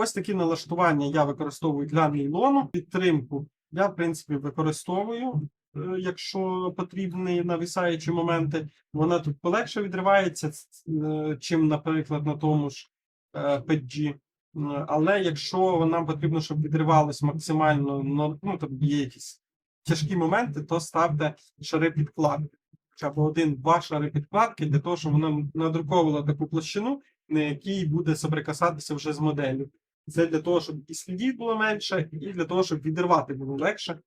Ось такі налаштування я використовую для нейлону. Підтримку я, в принципі, використовую, е, якщо потрібні нависаючі моменти. Вона тут полегше відривається, е, чим, наприклад, на тому ж е, 5G. М, Але якщо нам потрібно, щоб відривалось максимально, ну, ну там є якісь тяжкі моменти, то ставте шари підкладки. Хоча б один-два шари підкладки для того, щоб воно надруковувало таку площину, на якій буде соприкасатися вже з моделлю. Це для того, щоб і слідів було менше, і для того, щоб відірвати було легше.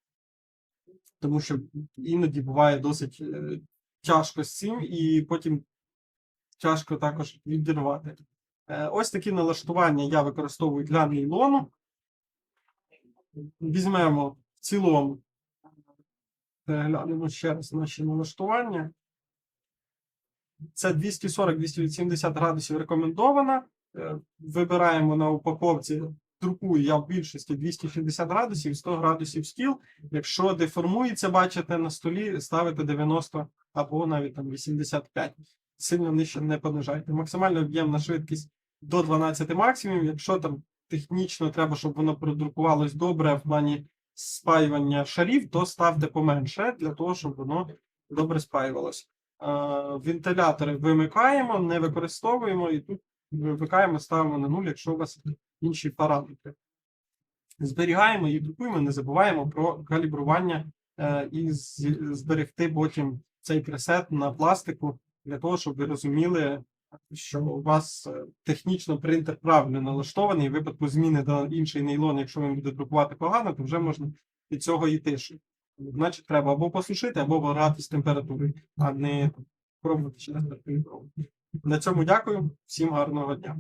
Тому що іноді буває досить е, тяжко з цим, і потім тяжко також відірвати. Е, ось такі налаштування я використовую для нейлону. Візьмемо в цілому, переглянемо ще раз наші налаштування. Це 240-270 градусів рекомендована. Е, Вибираємо на упаковці, друкую я в більшості 260 градусів, 100 градусів стіл. Якщо деформується, бачите на столі, ставите 90 або навіть там 85. Сильно нижче не понижайте. Максимальна об'ємна швидкість до 12 максимум. Якщо там технічно треба, щоб воно продрукувалось добре в плані спаювання шарів, то ставте поменше для того, щоб воно добре спаювалося. Е, Вентилятори вимикаємо, не використовуємо і тут вимикаємо, ставимо на нуль, якщо у вас інші параметри. Зберігаємо і друкуємо, не забуваємо про калібрування е, і зберегти потім цей пресет на пластику для того, щоб ви розуміли, що у вас е, технічно принтер правильно налаштований. В випадку зміни до іншої нейлон, якщо він буде друкувати погано, то вже можна від цього йти. Значить, треба або посушити, або грати з температурою, а не пробувати через температуру. На цьому дякую. Всім гарного дня.